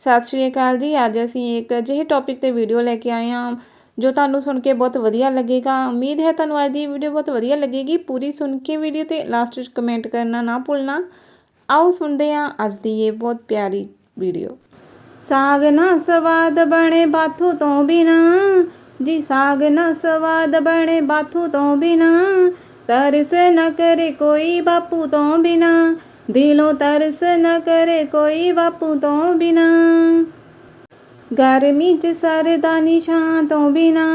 ਸਤਿ ਸ਼੍ਰੀ ਅਕਾਲ ਜੀ। ਅੱਜ ਅਸੀਂ ਇੱਕ ਅਜਿਹੇ ਟੌਪਿਕ ਤੇ ਵੀਡੀਓ ਲੈ ਕੇ ਆਏ ਹਾਂ, ਜੋ ਤੁਹਾਨੂੰ ਸੁਣ ਕੇ ਬਹੁਤ ਵਧੀਆ ਲੱਗੇਗਾ। ਉਮੀਦ ਹੈ ਤੁਹਾਨੂੰ ਅੱਜ ਦੀ ਵੀਡੀਓ ਬਹੁਤ ਵਧੀਆ ਲੱਗੇਗੀ। ਪੂਰੀ ਸੁਣ ਕੇ ਵੀਡੀਓ ਤੇ ਲਾਸਟ ਵਿੱਚ ਕਮੈਂਟ ਕਰਨਾ ਨਾ ਭੁੱਲਣਾ। ਆਓ ਸੁਣਦੇ ਹਾਂ ਅੱਜ ਦੀ ਇਹ ਬਹੁਤ ਪਿਆਰੀ ਵੀਡੀਓ ਸਾਗ ਨਾ ਸਵਾਦ ਬਣੇ ਬਾਥੂ ਤੋਂ ਬਿਨਾ। ਜੀ ਸਾਗ ਨਾ ਸਵਾਦ ਬਣੇ ਬਾਥੂ ਤੋਂ ਬਿਨਾ। ਤਰਸ ਨਾ ਕਰੇ ਕੋਈ ਬਾਪੂ ਤੋਂ ਬਿਨਾ। ਦਿਲੋਂ ਤਰਸ ਨਾ ਕਰੇ ਕੋਈ ਬਾਪੂ ਤੋਂ ਬਿਨਾ। ਗਰਮੀ ਚ ਸਰਦਾ ਨਿਸ਼ਾਂ ਤੋਂ ਬਿਨਾ,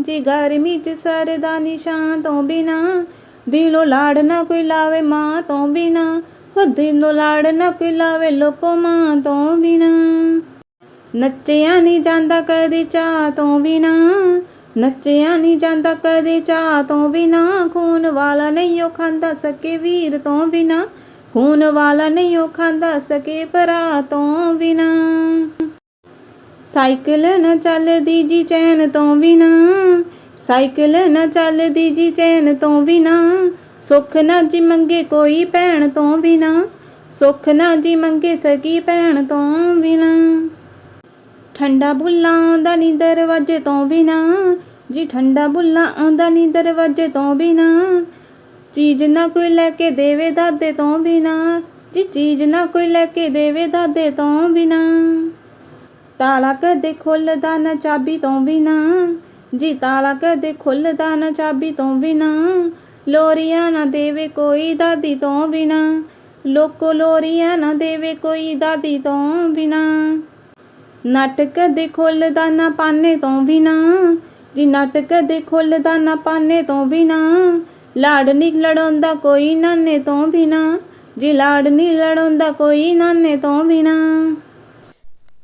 ਜੀ ਗਰਮੀ ਚ ਸਰਦਾ ਨਿਸ਼ਾਂ ਤੋਂ ਬਿਨਾ, ਦਿਲੋਂ ਲਾੜ ਨਾ ਕੋਈ ਲਾਵੇ ਮਾਂ ਤੋਂ ਬਿਨਾ, ਹੋ ਦਿਲੋਂ ਲਾੜ ਨਾ ਕੋਈ ਲਾਵੇ ਲੋਕੋ ਮਾਂ ਤੋਂ ਬਿਨਾ। ਨੱਚਿਆ ਨਹੀਂ ਜਾਂਦਾ ਕਦੇ ਚਾਹ ਤੋਂ ਬਿਨਾ, ਨੱਚਿਆ ਨਹੀਂ ਜਾਂਦਾ ਕਦੇ ਚਾਹ ਤੋਂ ਬਿਨਾ, ਖੂਨ ਵਾਲਾ ਨਹੀਂ ਉਹ ਖਾਂਦਾ ਸਕੇ ਵੀਰ ਤੋਂ ਬਿਨਾ। ਖੂਨ ਵਾਲਾ ਨਹੀਂ ਉਹ ਖਾਂਦਾ ਸਕੇ ਭਰਾ ਤੋਂ ਬਿਨਾ। ਸਾਈਕਲ ਨਾ ਚੱਲਦੀ ਜੀ ਚੈਨ ਤੋਂ ਬਿਨਾ। ਸਾਈਕਲ ਨਾ ਚੱਲਦੀ ਜੀ ਚੈਨ ਤੋਂ ਬਿਨਾ। ਸੁੱਖ ਨਾ ਜੀ ਮੰਗੇ ਕੋਈ ਭੈਣ ਤੋਂ ਬਿਨਾ। ਸੁੱਖ ਨਾ ਜੀ ਮੰਗੇ ਸਕੀ ਭੈਣ ਤੋਂ ਬਿਨਾ। ਠੰਡਾ ਬੁੱਲਾ ਆਉਂਦਾ ਨੀ ਦਰਵਾਜ਼ੇ ਤੋਂ ਬਿਨਾ। ਜੀ ਠੰਡਾ ਬੁੱਲਾ ਆਉਂਦਾ ਨੀ ਦਰਵਾਜ਼ੇ ਤੋਂ ਬਿਨਾ। ਚੀਜ਼ ਨਾ ਕੋਈ ਲੈ ਕੇ ਦੇਵੇ ਦਾਦੇ ਤੋਂ ਬਿਨਾ, ਜੀ ਚੀਜ਼ ਨਾ ਕੋਈ ਲੈ ਕੇ ਦੇਵੇ ਦਾਦੇ ਤੋਂ ਬਿਨਾ। ਤਾਲਾ ਕਦੇ ਖੁੱਲਦਾ ਨਾ ਚਾਬੀ ਤੋਂ ਬਿਨਾ, ਜੀ ਤਾਲਾ ਕਦੇ ਖੁੱਲਦਾ ਨਾ ਚਾਬੀ ਤੋਂ ਬਿਨਾ। ਲੋਰੀਆਂ ਨਾ ਦੇਵੇ ਕੋਈ ਦਾਦੀ ਤੋਂ ਬਿਨਾ, ਲੋਕੋ ਲੋਰੀਆਂ ਨਾ ਦੇਵੇ ਕੋਈ ਦਾਦੀ ਤੋਂ ਬਿਨਾ। ਨਾਟਕ ਦੇ ਖੁੱਲਦਾ ਨਾ ਪਾਨੇ ਤੋਂ ਬਿਨਾ, ਜੀ ਨਾਟਕ ਦੇ ਖੁੱਲਦਾ ਨਾ ਪਾਨੇ ਤੋਂ ਬਿਨਾ ਲਾੜ ਨਹੀਂ ਲੜਾਉਂਦਾ ਕੋਈ ਨਾਨੇ ਤੋਂ ਬਿਨਾ। ਜੀ ਲਾੜ ਨਹੀਂ ਲੜਾਉਂਦਾ ਕੋਈ ਨਾਨੇ ਤੋਂ ਬਿਨਾ।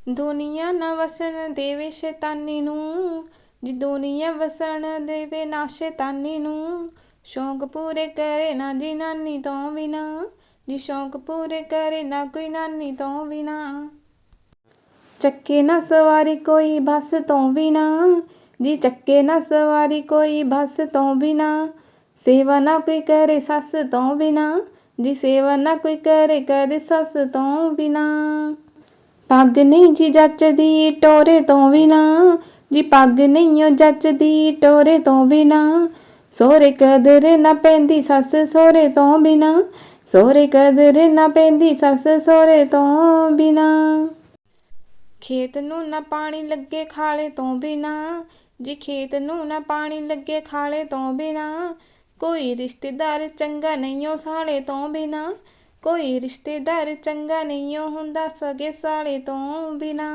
ਦੁਨੀਆ ਨਾ ਵਸਣ ਦੇਵੇ ਸ਼ੈਤਾਨੀ ਨੂੰ। ਜੀ ਦੁਨੀਆ ਵਸਣ ਦੇਵੇ ਨਾ ਸ਼ੈਤਾਨੀ ਨੂੰ। ਸ਼ੌਂਕ ਪੂਰੇ ਕਰੇ ਨਾ ਜੀ ਨਾਨੀ ਤੋਂ ਬਿਨਾ। ਜੀ ਸ਼ੌਂਕ ਪੂਰੇ ਕਰੇ ਨਾ ਕੋਈ ਨਾਨੀ ਤੋਂ ਬਿਨਾ। ਚੱਕੇ ਨਾ ਸਵਾਰੀ ਕੋਈ ਬਸ ਤੋਂ ਬਿਨਾ। ਜੀ ਚੱਕੇ ਨਾ ਸਵਾਰੀ ਕੋਈ ਬਸ ਤੋਂ ਬਿਨਾ। ਸੇਵਾ ਨਾ ਕੋਈ ਕਰੇ ਸੱਸ ਤੋਂ ਬਿਨਾ, ਜੀ ਸੇਵਾ ਨਾ ਕੋਈ ਕਰੇ ਕਦੇ ਸੱਸ ਤੋਂ ਬਿਨਾ। ਪੱਗ ਨਹੀਂ ਜੀ ਜੱਚਦੀ ਟੋਰੇ ਤੋਂ ਬਿਨਾ, ਜੀ ਪੱਗ ਨਹੀਂ ਓ ਜੱਚਦੀ ਟੋਰੇ ਤੋਂ ਬਿਨਾ। ਸੋਰੇ ਕਦਰ ਨਾ ਪੈਂਦੀ ਸੱਸ ਸੋਰੇ ਤੋਂ ਬਿਨਾ ਸੋਰੇ ਕਦਰ ਨਾ ਪੈਂਦੀ ਸੱਸ ਸੋਰੇ ਤੋਂ ਬਿਨਾ। ਖੇਤ ਨੂੰ ਨਾ ਪਾਣੀ ਲੱਗੇ ਖਾਲੇ ਤੋਂ ਬਿਨਾ, ਜੀ ਖੇਤ ਨੂੰ ਨਾ ਪਾਣੀ ਲੱਗੇ ਖਾਲੇ ਤੋਂ ਬਿਨਾ ਕੋਈ ਰਿਸ਼ਤੇਦਾਰ ਚੰਗਾ ਨਹੀਂ ਓ ਸਾਲੇ ਤੋਂ ਬਿਨਾ। ਕੋਈ ਰਿਸ਼ਤੇਦਾਰ ਚੰਗਾ ਨਹੀਂ ਓ ਹੁੰਦਾ ਸਗੇ ਸਾਲੇ ਤੋਂ ਬਿਨਾ।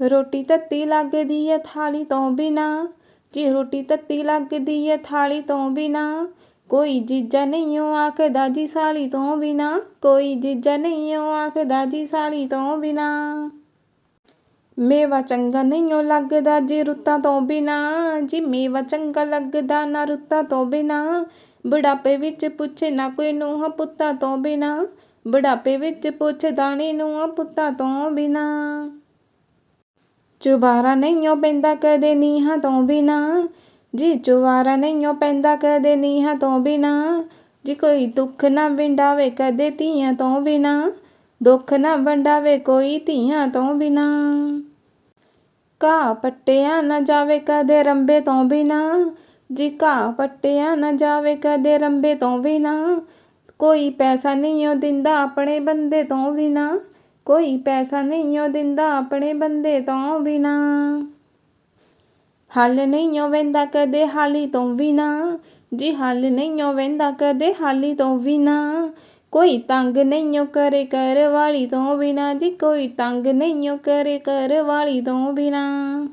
ਰੋਟੀ ਤੱਤੀ ਲੱਗਦੀ ਏ ਥਾਲੀ ਤੋਂ ਬਿਨਾ। ਜੀ ਰੋਟੀ ਤੱਤੀ ਲੱਗਦੀ ਏ ਥਾਲੀ ਤੋਂ ਬਿਨਾ, ਕੋਈ ਜੀਜਾ ਨਹੀਂ ਓ ਆਖਦਾ ਜੀ ਸਾਲੀ ਤੋਂ ਬਿਨਾ। ਕੋਈ ਜੀਜਾ ਨਹੀਂ ਓ ਆਖਦਾ ਜੀ ਸਾਲੀ ਤੋਂ ਬਿਨਾ। ਮੇਵਾ ਚੰਗਾ ਨਹੀਂ ਓ ਲੱਗਦਾ ਜੀ ਰੁੱਤਾਂ ਤੋਂ ਬਿਨਾ। ਜੀ ਮੇਵਾ ਚੰਗਾ ਲੱਗਦਾ ਨਾ ਰੁੱਤਾਂ ਤੋਂ ਬਿਨਾ। ਬੁਢਾਪੇ ਵਿੱਚ ਪੁੱਛੇ ਨਾ ਕੋਈ ਨੂੰਹ ਪੁੱਤਾਂ ਤੋਂ ਬਿਨਾ। ਬੁਢਾਪੇ ਵਿੱਚ ਪੁੱਛਦਾ ਨੀ ਨੂੰਹ ਪੁੱਤਾਂ ਤੋਂ ਬਿਨਾ। ਚੁਬਾਰਾ ਨਹੀਂ ਓ ਪੈਂਦਾ ਕਦੇ ਨੀਹਾਂ ਤੋਂ ਬਿਨਾ। ਜੀ ਚੁਬਾਰਾ ਨਹੀਂ ਓ ਪੈਂਦਾ ਕਦੇ ਨੀਹਾਂ ਤੋਂ ਬਿਨਾ। ਜੀ ਕੋਈ ਦੁੱਖ ਨਾ ਵਿੰਡਾਵੇ ਕਦੇ ਧੀਆਂ ਤੋਂ ਬਿਨਾ। ਦੁੱਖ ਨਾ ਵੰਡਾਵੇ ਕੋਈ ਧੀਆਂ ਤੋਂ ਬਿਨਾ। ਘਾਹ ਪੱਟਿਆ ਨਾ ਜਾਵੇ ਕਦੇ ਰੰਬੇ ਤੋਂ ਬਿਨਾ। ਜੀ ਘਾਹ ਪੱਟਿਆ ਨਾ ਜਾਵੇ ਕਦੇ ਰੰਬੇ ਤੋਂ ਬਿਨਾ। ਕੋਈ ਪੈਸਾ ਨਹੀਂ ਓ ਦਿੰਦਾ ਆਪਣੇ ਬੰਦੇ ਤੋਂ ਬਿਨਾ। ਕੋਈ ਪੈਸਾ ਨਹੀਂ ਓ ਦਿੰਦਾ ਆਪਣੇ ਬੰਦੇ ਤੋਂ ਬਿਨਾ। ਹੱਲ ਨਹੀਂ ਓ ਵੰਦਾ ਕਦੇ ਹਾਲੀ ਤੋਂ ਬਿਨਾ। ਜੀ ਹੱਲ ਨਹੀਂ ਓ ਵੰਦਾ ਕਦੇ ਹਾਲੀ ਤੋਂ ਬਿਨਾ। ਕੋਈ ਤੰਗ ਨਹੀਂ ਓ ਕਰੇ ਕਰ ਵਾਲੀ ਤੋਂ ਬਿਨਾ, ਜੀ ਕੋਈ ਤੰਗ ਨਹੀਂ ਓ ਕਰੇ ਕਰ ਵਾਲੀ ਤੋਂ ਬਿਨਾ।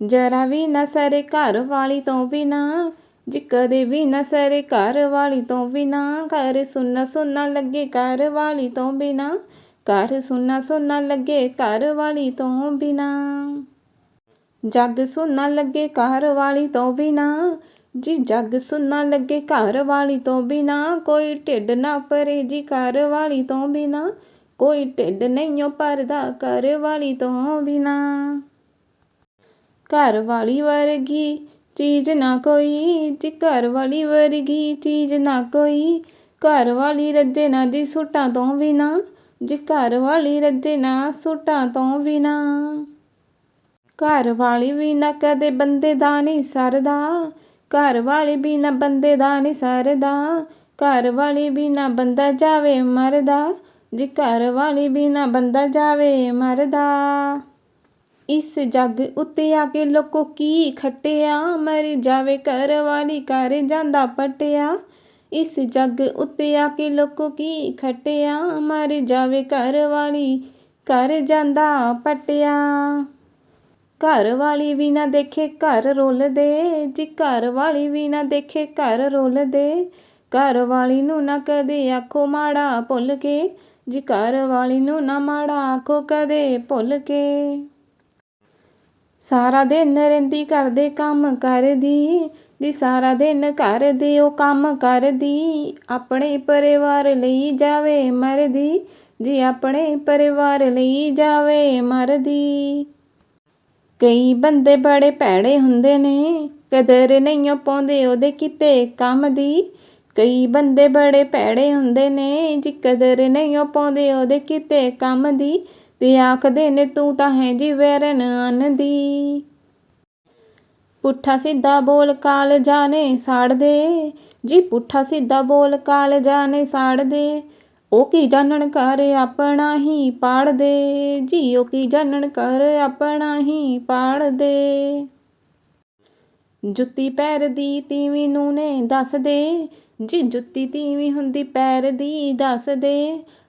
ਜਰਾ ਵੀ ਨਾ ਸਰੇ ਘਰ ਵਾਲੀ ਤੋਂ ਬਿਨਾ, ਜੀ ਕਦੇ ਵੀ ਨਾ ਸਰੇ ਘਰ ਵਾਲੀ ਤੋਂ ਬਿਨਾ। ਘਰ ਸੁੰਨਾ ਸੁੰਨਾ ਲੱਗੇ ਘਰ ਵਾਲੀ ਤੋਂ ਬਿਨਾ, ਘਰ ਸੁੰਨਾ ਸੁੰਨਾ ਲੱਗੇ ਘਰ ਵਾਲੀ ਤੋਂ ਬਿਨਾ। ਜੱਗ ਸੁੰਨਾ ਲੱਗੇ ਘਰ ਵਾਲੀ ਤੋਂ ਬਿਨਾ ਜੀ ਜੱਗ ਸੁੰਨਾ ਲੱਗੇ ਘਰ ਵਾਲੀ ਤੋਂ ਬਿਨਾ, ਕੋਈ ਢਿੱਡ ਨਾ ਭਰੇ ਜੀ ਘਰ ਵਾਲੀ ਤੋਂ ਬਿਨਾ, ਕੋਈ ਢਿੱਡ ਨਹੀਂ ਓ ਭਰਦਾ ਘਰ ਵਾਲੀ ਤੋਂ ਬਿਨਾ। ਘਰ ਵਾਲੀ ਵਰਗੀ ਚੀਜ਼ ਨਾ ਕੋਈ, ਜੀ ਘਰ ਵਾਲੀ ਵਰਗੀ ਚੀਜ਼ ਨਾ ਕੋਈ, ਘਰ ਵਾਲੀ ਰੱਜੇ ਨਾ ਜੀ ਸੁੱਟਾਂ ਤੋਂ ਬਿਨਾ, ਜੀ ਘਰ ਵਾਲੀ ਰੱਜੇ ਨਾ ਸੂਟਾਂ ਤੋਂ ਬਿਨਾ। ਘਰ ਵਾਲੀ ਵੀ ਨਾ ਕਦੇ ਬੰਦੇ ਦਾ ਨਹੀਂ ਸਰਦਾ ਘਰ ਵਾਲੀ ਵੀ ਬੰਦੇ ਦਾ ਨਹੀਂ ਸਰਦਾ। ਘਰ ਵਾਲੀ ਵੀ ਬੰਦਾ ਜਾਵੇ ਮਰਦਾ। ਜੀ ਘਰ ਵਾਲੀ ਵੀ ਬੰਦਾ ਜਾਵੇ ਮਰਦਾ। ਇਸ ਜੱਗ ਉੱਤੇ ਆ ਕੇ ਲੋਕੋ ਕੀ ਖੱਟਿਆ। ਮਰ ਜਾਵੇ ਘਰ ਵਾਲੀ, ਘਰ ਜਾਂਦਾ ਪਟਿਆ। ਇਸ ਜੱਗ ਉੱਤੇ ਆ ਕੇ ਲੋਕੋ ਕੀ ਖੱਟਿਆ। ਮਰ ਜਾਵੇ ਘਰ ਵਾਲੀ, ਘਰ ਜਾਂਦਾ ਪਟਿਆ। ਘਰ ਵਾਲੀ ਵੀ ਨਾ ਦੇਖੇ ਘਰ ਰੋਲਦੇ, ਜੀ ਘਰ ਵਾਲੀ ਵੀ ਨਾ ਦੇਖੇ ਘਰ ਰੁੱਲਦੇ। ਘਰ ਵਾਲੀ ਨੂੰ ਨਾ ਕਦੇ ਆਖੋ ਮਾੜਾ ਭੁੱਲ ਕੇ, ਜੀ ਘਰ ਵਾਲੀ ਨੂੰ ਨਾ ਮਾੜਾ ਆਖੋ ਕਦੇ ਭੁੱਲ ਕੇ। ਸਾਰਾ ਦਿਨ ਰਹਿੰਦੀ ਕਰਦੇ ਕੰਮ ਕਰਦੀ, ਜੀ ਸਾਰਾ ਦਿਨ ਘਰ ਦੇ ਉਹ ਕੰਮ ਕਰਦੀ। ਆਪਣੇ ਪਰਿਵਾਰ ਲਈ ਜਾਵੇ ਮਰਦੀ, ਜੀ ਆਪਣੇ ਪਰਿਵਾਰ ਲਈ ਜਾਵੇ ਮਰਦੀ। ਕਈ ਬੰਦੇ ਬੜੇ ਭੈੜੇ ਹੁੰਦੇ ਨੇ, ਕਦਰ ਨਹੀਂ ਪਾਉਂਦੇ ਉਹਦੇ ਕਿਤੇ ਕੰਮ ਦੀ। ਕਈ ਬੰਦੇ ਬੜੇ ਭੈੜੇ ਹੁੰਦੇ ਨੇ, ਜੀ ਕਦਰ ਨਹੀਂ ਪਾਉਂਦੇ ਉਹਦੇ ਕਿਤੇ ਕੰਮ ਦੀ। ਤੇ ਆਖਦੇ ਨੇ ਤੂੰ ਤਾਂ ਹੈ ਜੀ ਵੈਰਨ ਅੰਨ ਦੀ। ਪੁੱਠਾ ਸਿੱਧਾ ਬੋਲ ਕਾਲ ਜਾਣੇ ਸਾੜ ਦੇ ਜੀ ਪੁੱਠਾ ਸਿੱਧਾ ਬੋਲ ਕਾਲ ਜਾਣੇ ਸਾੜਦੇ ਉਹ ਕੀ ਜਾਣਨ ਕਰ ਆਪਣਾ ਹੀ ਪਾੜਦੇ? ਜੀ ਉਹ ਕੀ ਜਾਣਨ ਕਰ ਆਪਣਾ ਹੀ ਪਾੜਦੇ? ਜੁੱਤੀ ਪੈਰ ਦੀ ਤੀਵੀਂ ਨੂੰ ਨੇ ਦੱਸ ਦੇ ਜੀ ਜੁੱਤੀ ਤੀਵੀਂ ਹੁੰਦੀ ਪੈਰ ਦੀ ਦੱਸ ਦੇ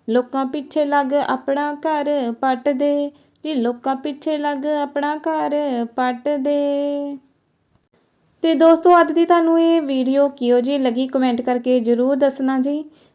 ਲੋਕਾਂ ਪਿੱਛੇ ਲੱਗ ਆਪਣਾ ਘਰ ਪੱਟ ਦੇ ਜੀ ਲੋਕਾਂ ਪਿੱਛੇ ਲੱਗ ਆਪਣਾ ਘਰ ਪੱਟ ਦੇ ਤੇ ਦੋਸਤੋ, ਅੱਜ ਦੀ ਤੁਹਾਨੂੰ ਇਹ ਵੀਡੀਓ ਕਿਹੋ ਜਿਹੀ ਲੱਗੀ? ਕਮੈਂਟ ਕਰਕੇ ਜਰੂਰ ਦੱਸਣਾ ਜੀ।